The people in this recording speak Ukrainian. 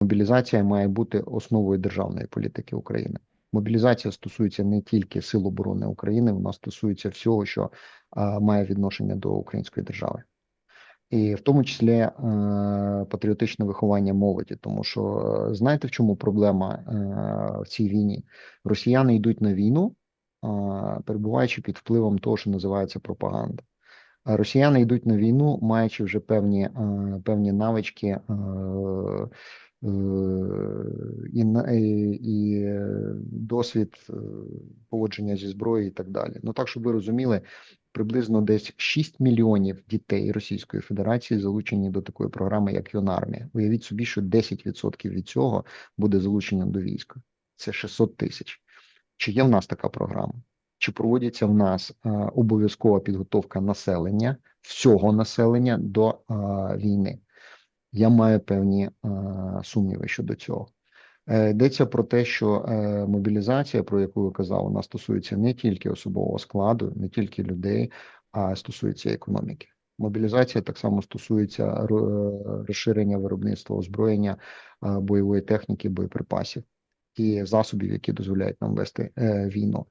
Мобілізація має бути основою державної політики України. Мобілізація стосується не тільки сил оборони України, вона стосується всього, що а, має відношення до української держави, і в тому числі е, патріотичне виховання молоді. Тому що е, знаєте, в чому проблема е, в цій війні? Росіяни йдуть на війну, е, перебуваючи під впливом того, що називається пропаганда. Росіяни йдуть на війну, маючи вже певні, е, певні навички е, е, і, і, е, досвід е, поводження зі зброєю і так далі. Ну так, щоб ви розуміли, приблизно десь 6 мільйонів дітей Російської Федерації залучені до такої програми, як Юнармія. Уявіть собі, що 10% від цього буде залучення до війська. Це 600 тисяч. Чи є в нас така програма? Чи проводиться в нас е, обов'язкова підготовка населення, всього населення до е, війни? Я маю певні е, сумніви щодо цього. Е, Йдеться про те, що е, мобілізація, про яку ви казав, вона стосується не тільки особового складу, не тільки людей, а стосується економіки. Мобілізація так само стосується розширення виробництва озброєння, бойової техніки, боєприпасів і засобів, які дозволяють нам вести війну.